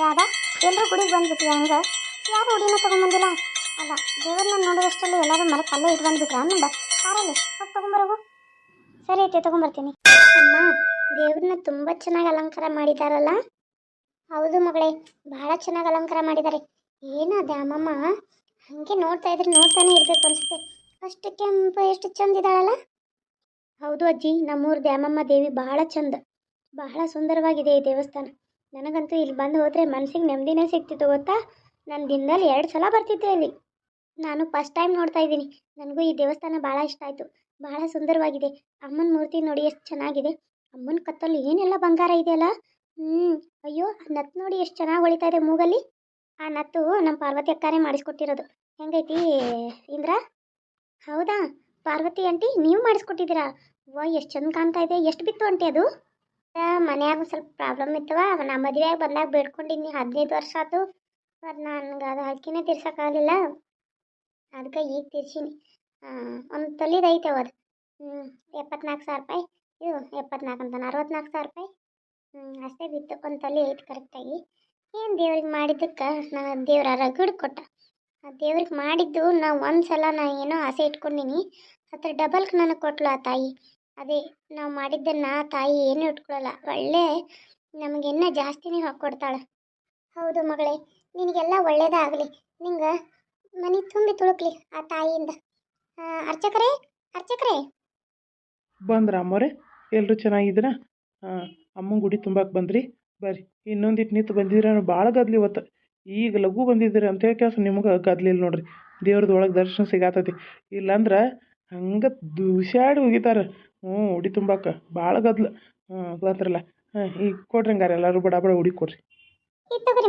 ರಾಧಾ ಎಲ್ಲರೂ ಗುಡಿಗೆ ಬಂದ್ಬಿಟ್ರಿ ಹಂಗ? ಯಾರು ಹುಡಿನ ತಗೊಂಬಂದಿಲ್ಲ? ಅಲ್ಲ, ದೇವ್ರನ್ನ ನೋಡುವಷ್ಟರಲ್ಲಿ ಎಲ್ಲರೂ ಮರಕ್ಕೆ ಅಲ್ಲೇ ಇಟ್ಟು ಬಂದ್ಬಿಟ್ರ ಅನ್ನೋದ ಕಾರಲ್ಲಿ, ಹೋಗಿ ಸರಿ ಐತೆ, ತಗೊಂಬರ್ತೀನಿ. ಅಮ್ಮ, ದೇವ್ರನ್ನ ತುಂಬ ಚೆನ್ನಾಗಿ ಅಲಂಕಾರ ಮಾಡಿದಾರಲ್ಲ? ಹೌದು ಮಗಳೇ, ಬಹಳ ಚೆನ್ನಾಗಿ ಅಲಂಕಾರ ಮಾಡಿದ್ದಾರೆ ಏನದ ಅಮ್ಮಮ್ಮ ಹಂಗೆ ನೋಡ್ತಾ ಇದ್ರೆ ನೋಡ್ತಾನೆ ಇರ್ಬೇಕು ಅನ್ಸುತ್ತೆ. ಅಷ್ಟು ಕೆಂಪು, ಎಷ್ಟು ಚಂದ ಇದ್ದಾಳಲ್ಲ? ಹೌದು ಅಜ್ಜಿ, ನಮ್ಮೂರು ದ್ಯಾಮಮ್ಮ ದೇವಿ ಬಹಳ ಚಂದ. ಬಹಳ ಸುಂದರವಾಗಿದೆ ಈ ದೇವಸ್ಥಾನ. ನನಗಂತೂ ಇಲ್ಲಿ ಬಂದು ಹೋದರೆ ಮನಸ್ಸಿಗೆ ನೆಮ್ಮದಿನೇ ಸಿಗ್ತಿತ್ತು ಗೊತ್ತಾ? ನಾನು ದಿನದಲ್ಲಿ ಎರಡು ಸಲ ಬರ್ತಿದ್ದೆ ಇಲ್ಲಿ. ನಾನು ಫಸ್ಟ್ ಟೈಮ್ ನೋಡ್ತಾ ಇದ್ದೀನಿ. ನನಗೂ ಈ ದೇವಸ್ಥಾನ ಭಾಳ ಇಷ್ಟ ಆಯಿತು. ಬಹಳ ಸುಂದರವಾಗಿದೆ. ಅಮ್ಮನ ಮೂರ್ತಿ ನೋಡಿ ಎಷ್ಟು ಚೆನ್ನಾಗಿದೆ. ಅಮ್ಮನ ಕತ್ತಲ್ಲಿ ಏನೆಲ್ಲ ಬಂಗಾರ ಇದೆಯಲ್ಲ? ಹ್ಞೂ ಅಯ್ಯೋ, ಆ ನತ್ತು ನೋಡಿ ಎಷ್ಟು ಚೆನ್ನಾಗಿ ಹೊಳಿತಾ ಇದೆ ಮೂಗಲ್ಲಿ. ಆ ನತ್ತು ನಮ್ಮ ಪಾರ್ವತಿ ಅಕ್ಕಾರೆ ಮಾಡಿಸ್ಕೊಟ್ಟಿರೋದು. ಹೆಂಗೈತಿ, ಇಂದ್ರ? ಹೌದಾ? ಪಾರ್ವತಿ ಆಂಟಿ, ನೀವು ಮಾಡಿಸ್ಕೊಟ್ಟಿದ್ದೀರಾ? ವಾ ಎಷ್ಟು ಚೆಂದ ಕಾಣ್ತಾ ಇದೆ. ಎಷ್ಟು ಬಿತ್ತು ಆಂಟಿ ಅದು? ಮನ್ಯಾಗ ಸ್ವಲ್ಪ ಪ್ರಾಬ್ಲಮ್ ಇತ್ತವ ನಾ ಮದುವೆಯಾಗಿ ಬಂದಾಗ ಬೇಡ್ಕೊಂಡಿನಿ ಹದಿನೈದು ವರ್ಷ ಆಯ್ತು ಬಟ್ ನನ್ಗೆ ಅದು ಹಕ್ಕಿನೇ ತೀರ್ಸೋಕ್ಕಾಗಲಿಲ್ಲ. ಅದಕ್ಕೆ ಈಗ ತೀರ್ಸೀನಿ. ಒಂದು ತೊಲಿದು ಐತೆ ಅದು. ಎಪ್ಪತ್ನಾಲ್ಕು ಸಾವಿರ ರೂಪಾಯಿ. ಇದು ಎಪ್ಪತ್ನಾಲ್ಕು ಅಂತ ಅರವತ್ನಾಲ್ಕು ಸಾವಿರ ರೂಪಾಯಿ. ಹ್ಞೂ ಅಷ್ಟೇ ಬಿತ್ತು. ಒಂದು ತೊಲಿ ಐತೆ ಕರೆಕ್ಟಾಗಿ ಏನು ದೇವ್ರಿಗೆ ಮಾಡಿದ್ದಕ್ಕೆ? ನಾನು ದೇವ್ರ ರಗಡ್ ಕೊಟ್ಟ. ಆ ದೇವ್ರಿಗೆ ಮಾಡಿದ್ದು ನಾ ಒಂದು ಸಲ ನಾ ಏನೋ ಆಸೆ ಇಟ್ಕೊಂಡಿನಿ. ಅದ್ರ ಡಬಲ್ಗೆ ನನಗೆ ಕೊಟ್ಲು ಆ ತಾಯಿ. ಅದೇ ನಾವು ಮಾಡಿದ್ದನ್ನು ತಾಯಿ ಏನು ಇಟ್ಕೊಳ್ಳಲ್ಲ ಒಳ್ಳೆ ನಮಗಿನ್ನ ಜಾಸ್ತಿನೇ ಹಾಕ್ಕೊಡ್ತಾಳೆ ಹೌದು ಮಗಳೇ, ನಿನಗೆಲ್ಲ ಒಳ್ಳೇದಾಗಲಿ ನಿಂಗೆ ಮನೆ ತುಂಬಿ ತುಳುಕ್ಲಿ ಆ ತಾಯಿಯಿಂದ. ಅರ್ಚಕರೇ ಅರ್ಚಕರೇ. ಬಂದ್ರ ಅಮ್ಮೋರೆ? ಎಲ್ಲರೂ ಚೆನ್ನಾಗಿದ್ದೀರಾ? ಹಾಂ ಅಮ್ಮನ ಗುಡಿ ತುಂಬಕ್ಕೆ ಬಂದ್ರಿ? ಬರ್ರಿ ಇನ್ನೊಂದಿಟ್ಟು ನಿಂತು ಬಂದಿದ್ರೆ ಭಾಳ ಗದ್ಲಿ ಇವತ್ತು. ಈಗ ಲಘು ಬಂದಿದ್ದೀರಿ ಅಂತ ಹೇಳಿ ಕೆಲಸ ನಿಮಗೆ ಗದ್ಲಿಲ್ಲ ನೋಡ್ರಿ. ದೇವ್ರದ್ದು ಒಳಗೆ ದರ್ಶನ ಸಿಗಾತತಿ. ಇಲ್ಲಾಂದ್ರೆ ಹಂಗೆ ದುಶ್ಯಾಡಿ ಹೋಗಿತಾರೆ ಹ್ಞೂ ಉಡಿ ತುಂಬಾಕ. ಭಾಳ ಗದ್ಲು. ಹ್ಞೂ ಬಂದ್ರಲ್ಲ ಹಾಂ ಈಗ ಕೊಡ್ರಿ ಹಂಗಾರೆ. ಎಲ್ಲರೂ ಬಡ ಬಡ ಉಡಿ ಕೊಡ್ರಿ.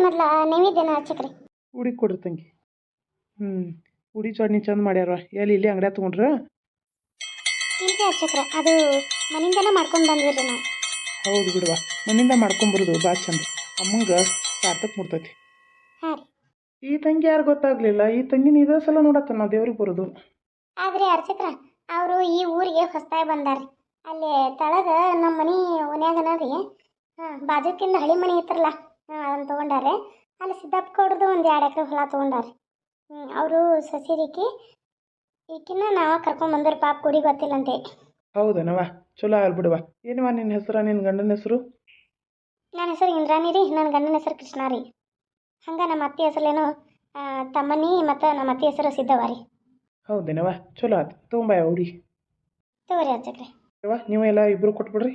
ಮೊದ್ಲ ನೈವೇದ್ಯನ ಉಡಿ ಕೊಡ್ರಿ ತಂಗಿ. ಹ್ಞೂ ಉಡಿ ಚಟ್ನಿ ಚಂದ ಮಾಡ್ಯಾರ. ಎಲ್ಲಿ ಇಲ್ಲಿ ಅಂಗಡ್ಯಾಗ ತೊಗೊಂಡ್ರ? ಇಲ್ರಿ ಅರ್ಚಕ್ರ ಅದು ಮನಿಂದನೇ ಮಾಡ್ಕೊಂಡು ಬಂದ್ವಿ ನಾವು. ಹೌದು ಬಿಡುವ. ಮನೆಯಿಂದ ಮಾಡ್ಕೊಂಬರೋದು ಭಾಳ ಚಂದ. ಅಮ್ಮಂಗೆ ಸಾರ್ಥಕ್ ಮುಡ್ತೈತಿ. ಹಾಂ ಈ ತಂಗಿ ಯಾರು ಗೊತ್ತಾಗ್ಲಿಲ್ಲ. ಈ ತಂಗಿನ ಇದೇ ಸಲ ನೋಡತ್ತ ನಾವು ದೇವ್ರಿಗೆ ಬರೋದು. ಆದ್ರೆ ಅರ್ಚಕ್ರ ಅವರು ಈ ಊರಿಗೆ ಹೊಸ್ತಾಗಿ ಬಂದಾರ್ರಿ. ಅಲ್ಲಿ ತಳಗ ನಮ್ಮ ಮನೆ ಓನ್ಯಾಗನ ರೀ ಹಾಂ ಬಾಜುಕಿಂದ ಹಳಿ ಮನೆ ಇತ್ತರಲ್ಲ ಹಾಂ ಅದನ್ನು ತೊಗೊಂಡಾರೆ ಅಲ್ಲಿ ಸಿದ್ದಪ್ಪ ಕೊಡ್ದು ಒಂದು ಎರಡು ಎಕರೆ ಹೊಲ ತೊಗೊಂಡಾರೆ ಹ್ಞೂ ಅವರು ಸಸಿರಿಕಿ ಈಕಿನ ನಾವು ಕರ್ಕೊಂಬಂದ್ರೆ ಪಾಪ ಕುಡಿ ಗೊತ್ತಿಲ್ಲಂತೆ. ಹೌದನವ ಚಲೋ ಬಿಡವಾ ಏನವ ನಿನ್ನ ಹೆಸರು ನಿನ್ನ ಗಂಡನ ಹೆಸರು? ನನ್ನ ಹೆಸರು ಇಂದ್ರಾಣಿ ರೀ ನನ್ನ ಗಂಡನ ಹೆಸರು ಕೃಷ್ಣ ರೀ. ಹಂಗೆ ನಮ್ಮ ಅತ್ತೆ ಹೆಸರು ಏನು ತಮ್ಮನಿ ಮತ್ತು ನಮ್ಮ ಅತ್ತೆ ಹೆಸರು ಸಿದ್ದವ ರೀ. ಹೌದೇನವ ಚಲೋ ಆತು. ತುಂಬ ಹುಡಿ ತಗೋರಿ ಅರ್ಚಕ್ರೆ ಯವ್ವ ನೀವು ಎಲ್ಲ ಇಬ್ಬರು ಕೊಟ್ಬಿಡ್ರಿ.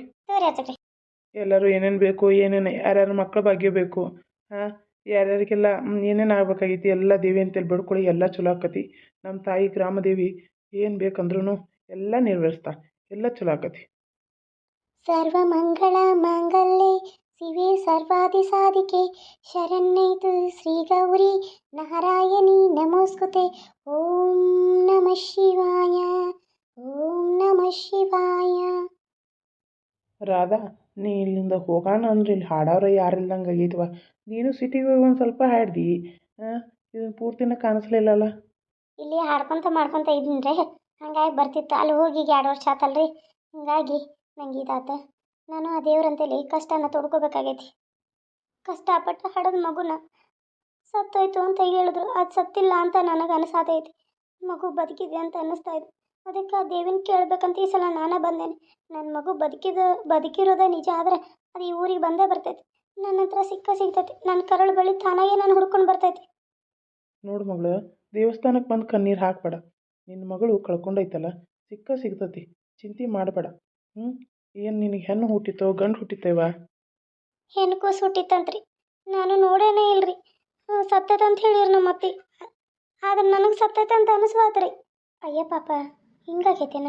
ತಗೋರಿ ಎಲ್ಲರೂ ಏನೇನು ಬೇಕು ಏನೇನು ಯಾರ್ಯಾರ ಮಕ್ಳ ಭಾಗ್ಯ ಬೇಕು ಹಾಂ ಯಾರ್ಯಾರಿಗೆಲ್ಲ ಏನೇನು ಆಗ್ಬೇಕಾಗೈತಿ ಎಲ್ಲ ದೇವಿ ಅಂತೇಳಿ ಬಿಡ್ಕೊಳ್ಳಿ ಎಲ್ಲ ಚಲೋ ಆಕತಿ. ನಮ್ಮ ತಾಯಿ ಗ್ರಾಮದೇವಿ ಏನು ಬೇಕಂದ್ರೂ ಎಲ್ಲ ನೆರವೇರಿಸ್ತಾ ಎಲ್ಲ ಚಲೋ ಆಕತಿ. ಸರ್ವಮಂಗಳ ಮಾಂಗಲ್ಯೆ ಶಿವೆ ಸರ್ವಾದಿ ಸಾಧಿಕೆ. ಶರಣೈತು ಶ್ರೀ ಗೌರಿ ನಾರಾಯಣಿ ನಮೋಸ್ಕುತೆ ಓಂ ನಮ ಶಿವಾಯ. ಓಂ ನಮ ಶಿವಾಯ. ರಾಧಾ ನೀ ಇಲ್ಲಿಂದ ಹೋಗೋಣ ಅಂದ್ರೆ ಇಲ್ಲಿ ಹಾಡೋರು ಯಾರಿಲ್ದಂಗೆ ಆಗೈತವ? ನೀನು ಸಿಟಿಗೆ ಹೋಗಿ ಒಂದು ಸ್ವಲ್ಪ ಹಾಡ್ದಿ. ಇದು ಪೂರ್ತಿನ ಕಾಣಿಸ್ಲಿಲ್ಲಲ್ಲ ಇಲ್ಲಿ ಹಾಡ್ಕೊಂತ ಮಾಡ್ಕೊಂತ ಇದ್ದೀನಿ ರೀ ಹಂಗಾಗಿ ಬರ್ತಿತ್ತು. ಅಲ್ಲಿ ಹೋಗಿ ಈಗ ಎರಡು ವರ್ಷ ಆತಲ್ರಿ. ಹೀಗಾಗಿ ನಂಗೆ ಇದಾತ. ನಾನು ಆ ದೇವ್ರಂತೇಳಿ ಕಷ್ಟನ ತೊಡ್ಕೋಬೇಕಾಗೈತಿ. ಕಷ್ಟಪಟ್ಟು ಹಡದ ಮಗುನ ಸತ್ತೋಯ್ತು ಅಂತ ಹೇಳಿದ್ರು. ಅದು ಸತ್ತಿಲ್ಲ ಅಂತ ನನಗೆ ಅನಿಸಾತೈತಿ ಮಗು ಬದುಕಿದೆ ಅಂತ ಅನ್ನಿಸ್ತಾ ಇದೆ. ಅದಕ್ಕೆ ಆ ದೇವಿನ ಕೇಳ್ಬೇಕಂತ ಈ ಸಲ ನಾನೇ ಬಂದೇನೆ. ನನ್ನ ಮಗು ಬದುಕಿದ, ಬದುಕಿರೋದೇ ನಿಜ ಆದರೆ ಅದು ಈ ಊರಿಗೆ ಬಂದೇ ಬರ್ತೈತಿ. ನನ್ನ ಹತ್ರ ಸಿಕ್ಕ ಸಿಗ್ತೈತಿ. ನನ್ನ ಕರಳು ಬಳಿ ತಾನಾಗೆ ನಾನು ಹುಡ್ಕೊಂಡು ಬರ್ತೈತಿ. ನೋಡು ಮಗಳು ದೇವಸ್ಥಾನಕ್ಕೆ ಬಂದು ಕಣ್ಣೀರು ಹಾಕಬೇಡ. ನಿನ್ನ ಮಗಳು ಕಳ್ಕೊಂಡೈತಲ್ಲ. ಸಿಕ್ಕ ಸಿಗ್ತತಿ. ಚಿಂತೆ ಮಾಡಬೇಡ. ಹ್ಞೂ ಏನು ನಿನಗೆ ಹೆಣ್ಣು ಹುಟ್ಟಿತೋ ಗಂಡು ಹುಟ್ಟಿತೇವ? ಹೆಣ್ಣು ಕೂಸು ಹುಟ್ಟಿತ್ತಂತ್ರಿ. ನಾನು ನೋಡೇನೇ ಇಲ್ರಿ. ಸತ್ತೈತೆ ಅಂತ ಹೇಳಿರಿ ನಮ್ಮ ಅತ್ತಿ ಆದ್ರೆ ನನಗೆ ಸತ್ತೈತೆ ಅಂತ ಅಯ್ಯ ಪಾಪ ಹಿಂಗಾಗೈತೇನ?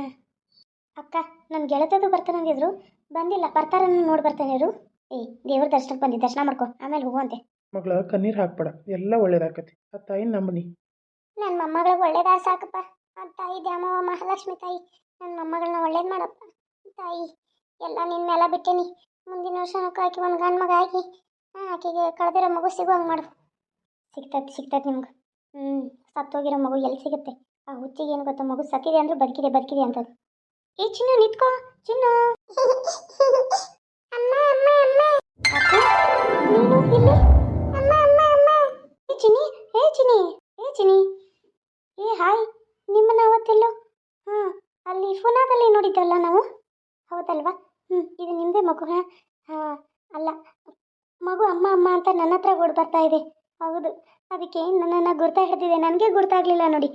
ಅಕ್ಕ ನನ್ನ ಗೆಳತಿಯದು ಬರ್ತಾನಂದಿದ್ರು ಬಂದಿಲ್ಲ ಬರ್ತಾರ ನೋಡಿ ಬರ್ತಾನೆ ಇರು ಏಯ್ ದೇವ್ರ ದರ್ಶನಕ್ಕೆ ಬಂದಿ ದರ್ಶನ ಮಾಡ್ಕೊ ಆಮೇಲೆ ಹೋಗುವಂತೆ. ಮಗಳ ಕಣ್ಣೀರು ಹಾಕ್ಬೇಡ ಎಲ್ಲ ಒಳ್ಳೇದಾಕತಿ. ಆ ತಾಯಿ ನಂಬನಿ. ನನ್ನ ಮೊಮ್ಮಗಳಿಗೆ ಒಳ್ಳೇದಾ ಸಾಕಪ್ಪ ಆ ತಾಯಿ ದ್ಯಾಮವ್ವ ಮಹಾಲಕ್ಷ್ಮಿ ತಾಯಿ. ನನ್ನ ಮೊಮ್ಮಗಳನ್ನ ಒಳ್ಳೇದು ಮಾಡಪ್ಪ. ತಾಯಿ ಎಲ್ಲ ನಿನ್ನ ಮೇಲೆ ಬಿಟ್ಟೇನಿ. ಮುಂದಿನ ವರ್ಷ ಆಕಿ ಒಂದು ಗಂಡು ಮಗ ಆಗಿ ಆಕೆಗೆ ಕಳೆದಿರೋ ಮಗು ಸಿಗುವಂಗೆ ಮಾಡು. ಸಿಗ್ತೈತೆ ಸಿಗ್ತೈತೆ ನಿಮ್ಗೆ. ಹ್ಞೂ ಸತ್ತೋಗಿರೋ ಮಗು ಎಲ್ಲಿ ಸಿಗುತ್ತೆ? ಆ ಹುಚ್ಚಿಗೆ ಏನು ಗೊತ್ತಾ ಮಗು ಸತ್ತಿದೆ ಅಂದ್ರೆ ಬದುಕಿದೆ ಬದುಕಿದೆ ಅಂತದ್ದು ಏ ಚಿನ್ನು ನಿತ್ಕೋ ಚಿನ್ನು. ಅಮ್ಮ ಅಮ್ಮ ಅಮ್ಮ. ನೀನು ಅಮ್ಮ ಅಮ್ಮ ಅಮ್ಮ. ಏ ಏ ಏ ಏ ಹಾಯ್ ನಿಮ್ಮನ್ನ ಅವತ್ತೆಲ್ಲೋ? ಹಾಂ ಅಲ್ಲಿ ಫೋನಾದಲ್ಲಿ ನೋಡಿದ್ದಲ್ಲ ನಾವು? ಹೌದಲ್ವಾ ಹ್ಞೂ ಇದು ನಿಮ್ಮದೇ ಮಗು ಹಾಂ? ಹಾಂ ಅಲ್ಲ. ಮಗು ಅಮ್ಮ ಅಮ್ಮ ಅಂತ ನನ್ನ ಹತ್ರ ಓಡಿ ಬರ್ತಾ ಇದೆ. ಹೌದು. ಅದಕ್ಕೆ ನನ್ನನ್ನು ಗುರ್ತ ಹಿಡ್ದಿದೆ. ನನಗೆ ಗುರ್ತಾಗಲಿಲ್ಲ ನೋಡಿ.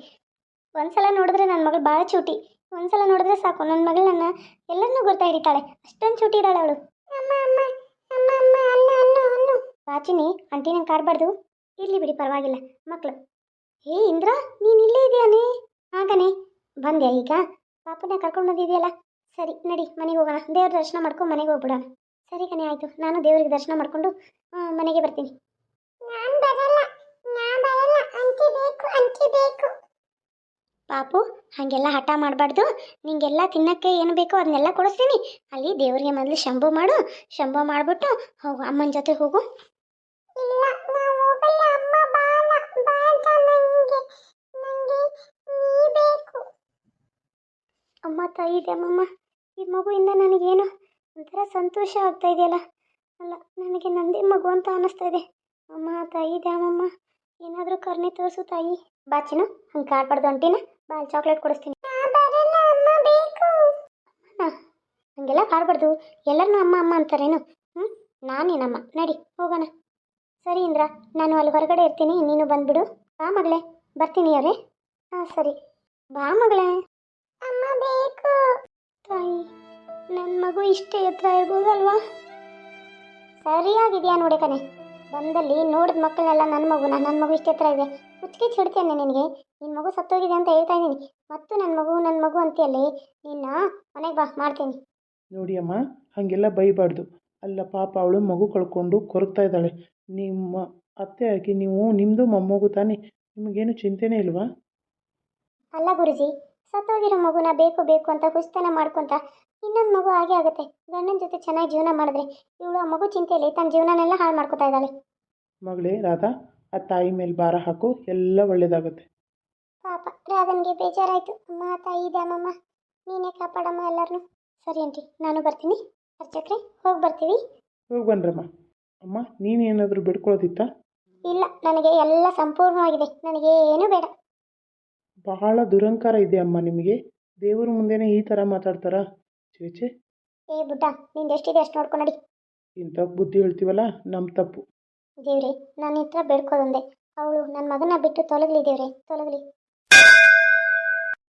ಒಂದ್ಸಲ ನೋಡಿದ್ರೆ ನನ್ನ ಮಗಳು ಭಾಳ ಚೂಟಿ. ಒಂದ್ಸಲ ನೋಡಿದ್ರೆ ಸಾಕು. ನನ್ನ ಮಗಳು ನನ್ನ ಎಲ್ಲರನ್ನೂ ಗುರ್ತ ಹಿಡಿತಾಳೆ. ಅಷ್ಟೊಂದು ಚೂಟಿ ಇದ್ದಾಳೆ ಅವಳು. ಅಮ್ಮ ಅಮ್ಮ ಅಮ್ಮ ಅಮ್ಮ ಅನ್ನು ಅನ್ನು ಅನ್ನು ಬಾಚಿನಿ ಆಂಟಿ ನಂಗೆ ಕಾಡ್ಬಾರ್ದು. ಇರಲಿ ಬಿಡಿ ಪರವಾಗಿಲ್ಲ. ಮಕ್ಕಳು ಹೇ ಇಂದ್ರ ನೀನು ಇಲ್ಲೇ ಇದೆಯಾನೇ ಹಾಗನೇ. ಬಂದ್ಯಾ ಈಗ? ಪಾಪನ ಕರ್ಕೊಂಡು ಬಂದಿದೆಯಲ್ಲ? ಸರಿ ನಡಿ ಮನೆಗೆ ಹೋಗೋಣ. ದೇವ್ರ ದರ್ಶನ ಮಾಡ್ಕೊಂಡು ಮನೆಗೆ ಹೋಗ್ಬಿಡೋಣ. ಸರಿ ಕಣೆ ಆಯಿತು. ನಾನು ದೇವರಿಗೆ ದರ್ಶನ ಮಾಡಿಕೊಂಡು ಮನೆಗೆ ಬರ್ತೀನಿ. ಪಾಪು ಹಾಗೆಲ್ಲ ಹಠ ಮಾಡಬಾರ್ದು. ನಿಂಗೆಲ್ಲ ತಿನ್ನಕ್ಕೆ ಏನು ಬೇಕೋ ಅದನ್ನೆಲ್ಲ ಕೊಡಿಸ್ತೀನಿ. ಅಲ್ಲಿ ದೇವರಿಗೆ ಮೊದಲು ಶಂಭು ಮಾಡು. ಶಂಭು ಮಾಡಿಬಿಟ್ಟು ಹೋಗು ಅಮ್ಮನ ಜೊತೆ ಹೋಗು. ಅಮ್ಮ ತಾಯಿ ಇದೆ ಅಮ್ಮಮ್ಮ. ಈ ಮಗುವಿಂದ ನನಗೇನು ಒಂಥರ ಸಂತೋಷ ಆಗ್ತಾ ಇದೆಯಲ್ಲ? ಅಲ್ಲ, ನನಗೆ ನಂದೇ ಮಗು ಅಂತ ಅನ್ನಿಸ್ತಾ ಇದೆ. ಅಮ್ಮ, ತಾಯಿ, ದ್ಯಾಮಮ್ಮ, ಏನಾದರೂ ಕರ್ನೆ ತೋರಿಸು ತಾಯಿ. ಬಾಚಿನು ಹಂಗೆ ಕಾಡ್ಬಾರ್ದು ಅಂಟಿನ ಬಾಲ್ ಚಾಕ್ಲೇಟ್ ಕೊಡಿಸ್ತೀನಿ. ಹಂಗೆಲ್ಲ ಕಾಡ್ಬಾರ್ದು ಎಲ್ಲರನ್ನೂ ಅಮ್ಮ ಅಮ್ಮ ಅಂತಾರೇನು? ಹ್ಞೂ ನಾನೇನಮ್ಮ? ನಡಿ, ಹೋಗೋಣ. ಸರಿ ಇಂದ್ರ, ನಾನು ಅಲ್ಲಿ ಹೊರಗಡೆ ಇರ್ತೀನಿ, ನೀನು ಬಂದ್ಬಿಡು. ಬಾ ಮಗಳೇ, ಬರ್ತೀನಿ ಅವರೇ. ಹಾಂ ಸರಿ. ಬಾ ಮಗಳೇ. ಅಮ್ಮ ಮಗು ಇಷ್ಟೇ ಎತ್ತರ ಇರ್ಬೋದಲ್ವಾ? ಸರಿಯಾಗಿದೆಯಾ ನೋಡಿ ಕಣೆ. ಬಂದಲ್ಲಿ ನೋಡಿದ ಮಕ್ಕಳನ್ನೆಲ್ಲ ನನ್ನ ಮಗುನ ನನ್ನ ಮಗು ಇಷ್ಟೇ ಎತ್ತರ ಇದೆ. ಹುಚ್ಚಿಗೆ ಚಿಡ್ತೇನೆ ನಿನಗೆ. ನಿನ್ನ ಮಗು ಸತ್ತೋಗಿದೆ ಅಂತ ಹೇಳ್ತಾ ಇದ್ದೀನಿ. ಮತ್ತು ನನ್ನ ಮಗು ನನ್ನ ಮಗು ಅಂತೀಯಲ್ಲಿ. ನಿನ್ನ ಮನೆಗೆ ಬಾ ಮಾಡ್ತೀನಿ. ನೋಡಿ ಅಮ್ಮ ಹಾಗೆಲ್ಲ ಬೈಬಾರ್ದು. ಅಲ್ಲ ಪಾಪ ಅವಳು ಮಗು ಕಳ್ಕೊಂಡು ಕೊರಗ್ತಾ ಇದ್ದಾಳೆ. ನಿಮ್ಮ ಅತ್ತೆ ಆಗಿ ನೀವು ನಿಮ್ಮದು ಮೊಮ್ಮಗು ತಾನೇ. ನಿಮಗೇನು ಚಿಂತೆನೇ ಇಲ್ವಾ? ಅಲ್ಲ ಗುರುಜಿ ಸತ್ತೋಗಿರೋ ಮಗುನ ಬೇಕು ಬೇಕು ಅಂತ ಕುಸ್ತನ ಮಾಡ್ಕೊಂತ ಇನ್ನೊಂದು ಮಗು ಹಾಗೆ ಆಗುತ್ತೆ. ಗಂಡನ ಜೊತೆ ಚೆನ್ನಾಗಿ ಜೀವನ ಮಾಡಿದ್ರೆ ಇವಳು ಆ ಮಗು ಚಿಂತೆಯಲ್ಲಿ ತನ್ನ ಜೀವನನೆಲ್ಲ ಹಾಳು ಮಾಡ್ಕೊತಾ ಇದ್ದಾಳೆ. ಮಗಳೇ ರಾಧಾ ಆ ತಾಯಿ ಮೇಲೆ ಭಾರ ಹಾಕು ಎಲ್ಲ ಒಳ್ಳೇದಾಗುತ್ತೆ. ಪಾಪ ರಾಧನ್ಗೆ ಬೇಜಾರಾಯ್ತು. ಅಮ್ಮ ತಾಯಿ ಇದೆ ಅಮ್ಮಮ್ಮ ನೀನೇ ಕಾಪಾಡಮ್ಮ ಎಲ್ಲರನ್ನು ಸರಿ ಆಂಟಿ ನಾನು ಬರ್ತೀನಿ. ಅರ್ಚಕ್ರೆ ಹೋಗಿ ಬರ್ತೀವಿ. ಹೋಗಿ ಬನ್ರಮ್ಮ. ಅಮ್ಮ ನೀನೇನಾದರೂ ಬಿಡ್ಕೊಳ್ಳೋದಿತ್ತಾ ಇಲ್ಲ ನನಗೆ ಎಲ್ಲ ಸಂಪೂರ್ಣವಾಗಿದೆ. ನನಗೆ ಏನು ಬೇಡ. ಬಹಳ ದುರಂಕಾರ ಇದೆ ಅಮ್ಮ ನಿಮಗೆ. ದೇವರ ಮುಂದೆನೇ ಈ ಥರ ಮಾತಾಡ್ತಾರಾ? ಚೇಚೆ ಏ ಬುಡ್ಡ ನಿಂದು ಎಷ್ಟಿದೆ ಅಷ್ಟು ನೋಡ್ಕೊಂಡು ನಡಿ. ಇಂಥ ಬುದ್ಧಿ ಹೇಳ್ತೀವಲ್ಲ ನಮ್ಮ ತಪ್ಪು. ದೇವ್ರೆ ನನ್ನ ಹತ್ರ ಬೇಡ್ಕೋದಂದೆ ಅವಳು ನನ್ನ ಮಗನ ಬಿಟ್ಟು ತೊಲಗಲಿ ದೇವ್ರೆ ತೊಲಗಲಿ.